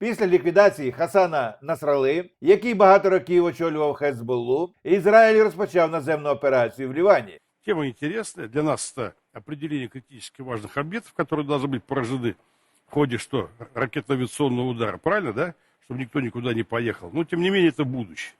Після ліквідації Хасана Насрали, який багато років очолював Хезболлу, Ізраїль розпочав наземну операцію в Лівані. Тема интересная. Для нас это определение критически важных объектов, которые должны быть поражены в ходе что? Ракетно-авиационного удара. Правильно, да? Чтобы никто никуда не поехал. Но, тем не менее, это будущее.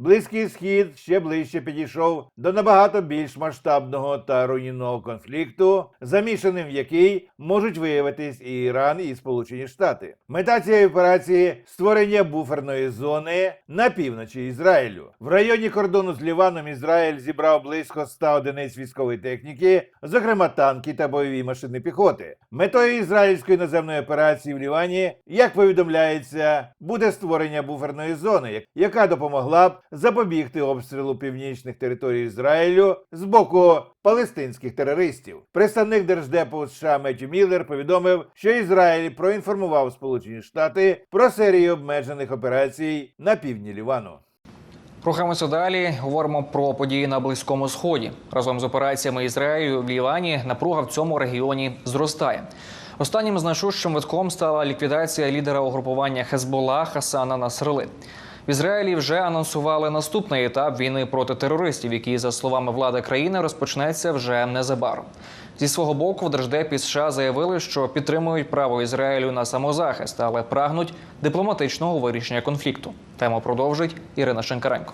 Близький схід ще ближче підійшов до набагато більш масштабного та руйнівного конфлікту, замішаним в який можуть виявитись і Іран, і Сполучені Штати. Мета цієї операції створення буферної зони на півночі Ізраїлю. В районі кордону з Ліваном Ізраїль зібрав близько 100 одиниць військової техніки, зокрема танки та бойові машини піхоти. Метою ізраїльської наземної операції в Лівані, як повідомляється, буде створення буферної зони, яка допомогла б запобігти обстрілу північних територій Ізраїлю з боку палестинських терористів. Представник держдепу США Меттю Міллер повідомив, що Ізраїль проінформував Сполучені Штати про серію обмежених операцій на півдні Лівану. Рухаємося далі. Говоримо про події на близькому сході. Разом з операціями Ізраїлю в Лівані напруга в цьому регіоні зростає. Останнім значущим витком стала ліквідація лідера угрупування Хезбола Хасана Насрали. В Ізраїлі вже анонсували наступний етап війни проти терористів, який, за словами влади країни, розпочнеться вже незабаром. Зі свого боку, в Держдепі США заявили, що підтримують право Ізраїлю на самозахист, але прагнуть дипломатичного вирішення конфлікту. Тему продовжить Ірина Шенкаренко.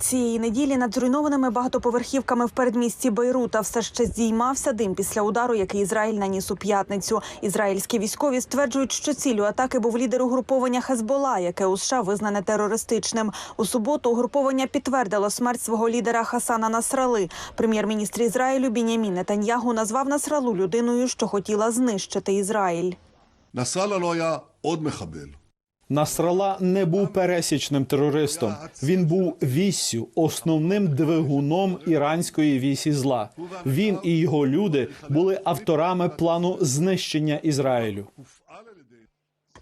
Цієї неділі над зруйнованими багатоповерхівками в передмісті Бейрута все ще здіймався дим після удару, який Ізраїль наніс у п'ятницю. Ізраїльські військові стверджують, що цілю атаки був лідер угруповання Хезбола, яке у США визнане терористичним. У суботу угруповання підтвердило смерть свого лідера Хасана Насрали. Прем'єр-міністр Ізраїлю Бінямін Нетаньягу назвав Насралу людиною, що хотіла знищити Ізраїль. Насрала одмехабель. Насрала не був пересічним терористом. Він був віссю, основним двигуном іранської вісі зла. Він і його люди були авторами плану знищення Ізраїлю.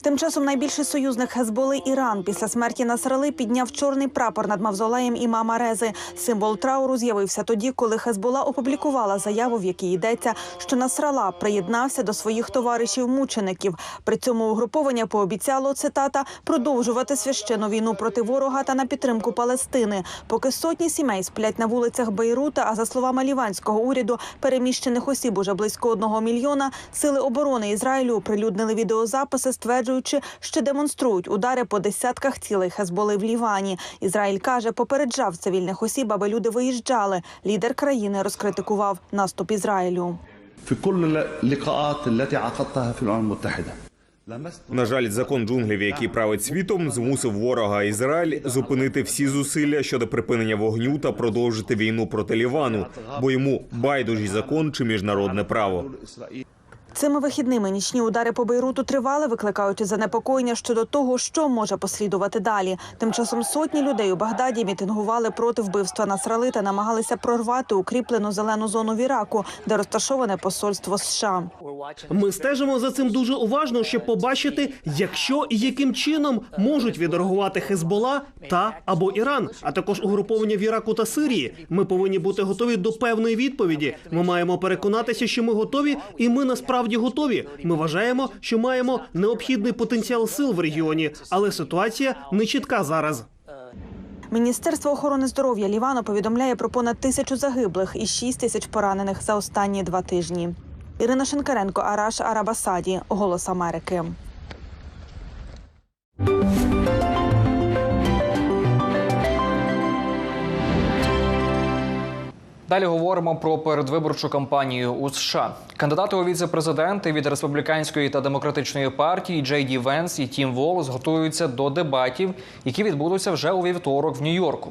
Тим часом найбільший союзник Хезболи Іран після смерті Насрали підняв чорний прапор над мавзолеєм імама Рези. Символ трауру з'явився тоді, коли Хезбола опублікувала заяву, в якій йдеться, що Насрала приєднався до своїх товаришів-мучеників. При цьому угруповання пообіцяло цитата продовжувати священну війну проти ворога та на підтримку Палестини. Поки сотні сімей сплять на вулицях Бейрута. А за словами ліванського уряду, переміщених осіб уже близько одного мільйона. Сили оборони Ізраїлю оприлюднили відеозаписи, стверджуючи, що демонструють удари по десятках цілей Хезболи в Лівані. Ізраїль каже, попереджав цивільних осіб, аби люди виїжджали. Лідер країни розкритикував наступ Ізраїлю. На жаль, закон джунглів, який править світом, змусив ворога Ізраїль зупинити всі зусилля щодо припинення вогню та продовжити війну проти Лівану, бо йому байдужий закон чи міжнародне право. Цими вихідними нічні удари по Бейруту тривали, викликаючи занепокоєння щодо того, що може послідувати далі. Тим часом сотні людей у Багдаді мітингували проти вбивства Насрали та намагалися прорвати укріплену зелену зону в Іраку, де розташоване посольство США. Ми стежимо за цим дуже уважно, щоб побачити, якщо і яким чином можуть відреагувати Хезбола та або Іран, а також угруповання в Іраку та Сирії. Ми повинні бути готові до певної відповіді. Ми маємо переконатися, що ми готові, і ми насправді готові. Ми вважаємо, що маємо необхідний потенціал сил в регіоні, але ситуація не чітка зараз. Міністерство охорони здоров'я Лівану повідомляє про понад тисячу загиблих і шість тисяч поранених за останні два тижні. Ірина Шинкаренко, Араш Арабасаді, Голос Америки. Далі говоримо про передвиборчу кампанію у США. Кандидати у віце-президенти від республіканської та демократичної партії Джей Ді Венс і Тім Волос готуються до дебатів, які відбудуться вже у вівторок в Нью-Йорку.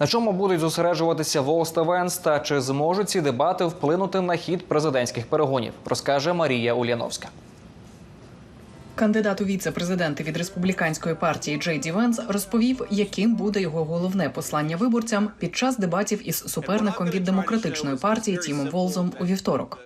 На чому будуть зосереджуватися Волос та Венс та чи зможуть ці дебати вплинути на хід президентських перегонів, розкаже Марія Ульяновська. Кандидат у віце-президенти від республіканської партії Джей Ді Венс розповів, яким буде його головне послання виборцям під час дебатів із суперником від демократичної партії Тімом Волзом у вівторок.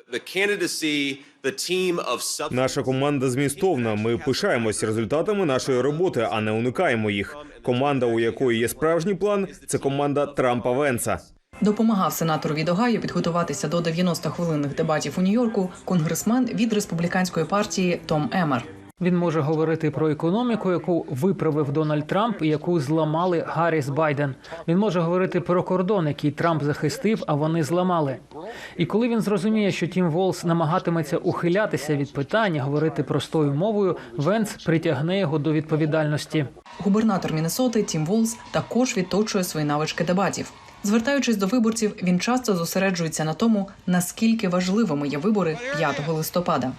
Наша команда змістовна. Ми пишаємось результатами нашої роботи, а не уникаємо їх. Команда, у якої є справжній план, це команда Трампа Венса. Допомагав сенатору від Огайо підготуватися до 90-хвилинних дебатів у Нью-Йорку конгресмен від республіканської партії Том Емер. Він може говорити про економіку, яку виправив Дональд Трамп і яку зламали Гарріс Байден. Він може говорити про кордон, який Трамп захистив, а вони зламали. І коли він зрозуміє, що Тім Волс намагатиметься ухилятися від питання, говорити простою мовою, Венц притягне його до відповідальності. Губернатор Міннесоти Тім Волз також відточує свої навички дебатів. Звертаючись до виборців, він часто зосереджується на тому, наскільки важливими є вибори 5 листопада.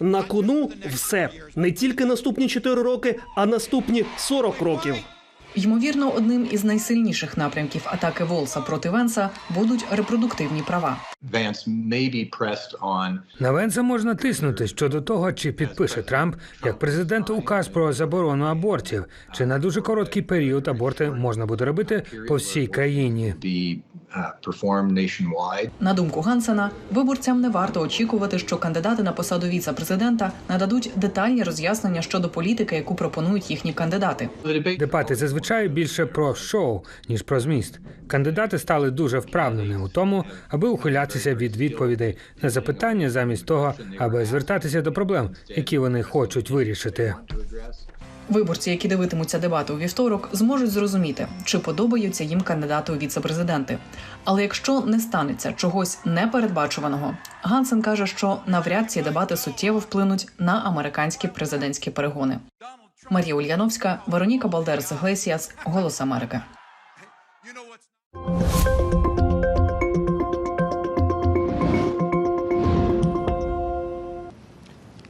На кону все не тільки наступні 4 роки, а наступні 40 років. Ймовірно, одним із найсильніших напрямків атаки Волса проти Венса будуть репродуктивні права. На Венса можна тиснути щодо того, чи підпише Трамп як президент указ про заборону абортів, чи на дуже короткий період аборти можна буде робити по всій країні. На думку Гансена, виборцям не варто очікувати, що кандидати на посаду віце-президента нададуть детальні роз'яснення щодо політики, яку пропонують їхні кандидати. Дебати зазвичай більше про шоу ніж про зміст. Кандидати стали дуже вправними у тому, аби ухилятися від відповідей на запитання замість того, аби звертатися до проблем, які вони хочуть вирішити. Виборці, які дивитимуться дебати у вівторок, зможуть зрозуміти, чи подобаються їм кандидати у віце-президенти. Але якщо не станеться чогось непередбачуваного, Гансен каже, що навряд ці дебати суттєво вплинуть на американські президентські перегони. Марія Ульяновська, Вероніка Балдерс Глесіас, Голос Америки.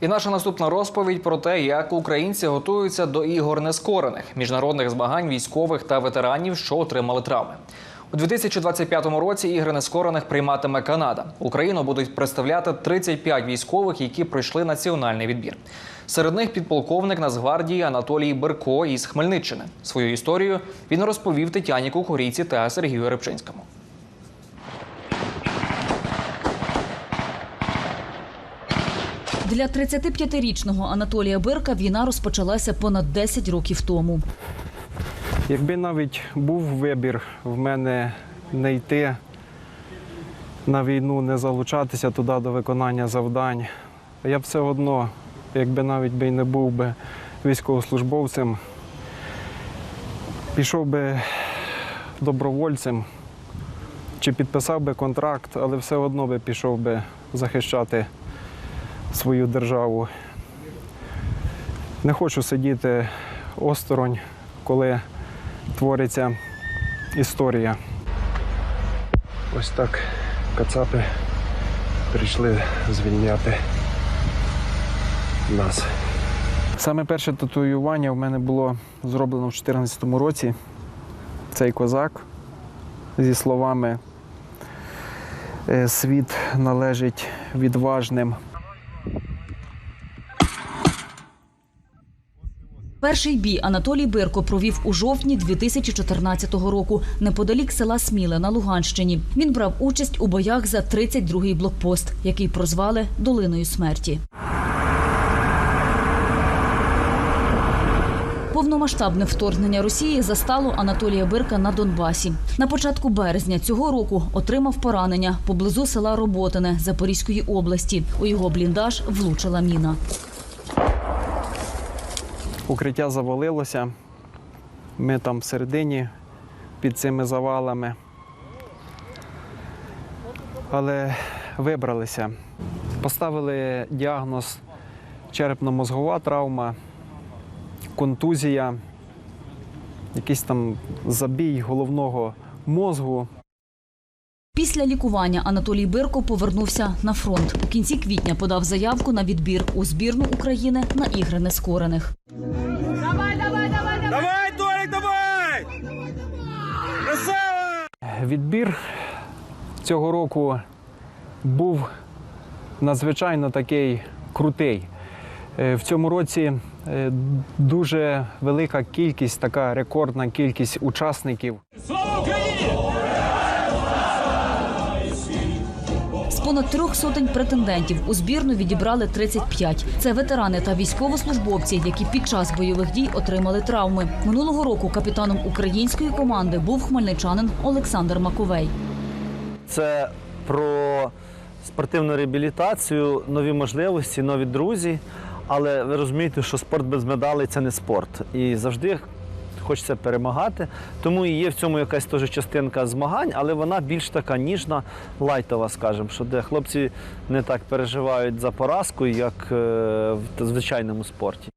І наша наступна розповідь про те, як українці готуються до ігор нескорених міжнародних змагань військових та ветеранів, що отримали травми. У 2025 році ігри нескорених прийматиме Канада. Україну будуть представляти 35 військових, які пройшли національний відбір. Серед них підполковник Нацгвардії Анатолій Берко із Хмельниччини. Свою історію він розповів Тетяні Кукурійці та Сергію Рибчинському. Для 35-річного Анатолія Бирка війна розпочалася понад 10 років тому. Якби навіть був вибір в мене не йти на війну, не залучатися туди до виконання завдань, я б все одно, якби навіть би не був би військовослужбовцем, пішов би добровольцем чи підписав би контракт, але все одно би пішов би захищати свою державу. Не хочу сидіти осторонь, коли твориться історія. Ось так кацапи прийшли звільняти нас. Саме перше татуювання в мене було зроблено в 2014 році. Цей козак зі словами «Е, Світ належить відважним. Перший бій Анатолій Бирко провів у жовтні 2014 року неподалік села Сміле на Луганщині. Він брав участь у боях за 32-й блокпост, який прозвали Долиною смерті. Повномасштабне вторгнення Росії застало Анатолія Бирка на Донбасі. На початку березня цього року отримав поранення поблизу села Роботине Запорізької області. У його бліндаж влучила міна. Укриття завалилося. Ми там всередині під цими завалами. Але вибралися. Поставили діагноз черепно-мозгова травма, контузія, якийсь там забій головного мозгу. Після лікування Анатолій Бирко повернувся на фронт. У кінці квітня подав заявку на відбір у збірну України на ігри нескорених. Давай, давай, давай, давай! Давай, Толік, давай! Красава! Відбір цього року був надзвичайно такий крутий. Е, В цьому році дуже велика кількість, така рекордна кількість учасників. Слава Україні! Понад трьох сотень претендентів у збірну відібрали 35. Це ветерани та військовослужбовці, які під час бойових дій отримали травми. Минулого року капітаном української команди був хмельничанин Олександр Маковей. Це про спортивну реабілітацію, нові можливості, нові друзі. Але ви розумієте, що спорт без медалей це не спорт. І завжди хочеться перемагати. Тому і є в цьому якась теж частинка змагань, але вона більш така ніжна, лайтова, скажімо, що де хлопці не так переживають за поразку, як е, в звичайному спорті.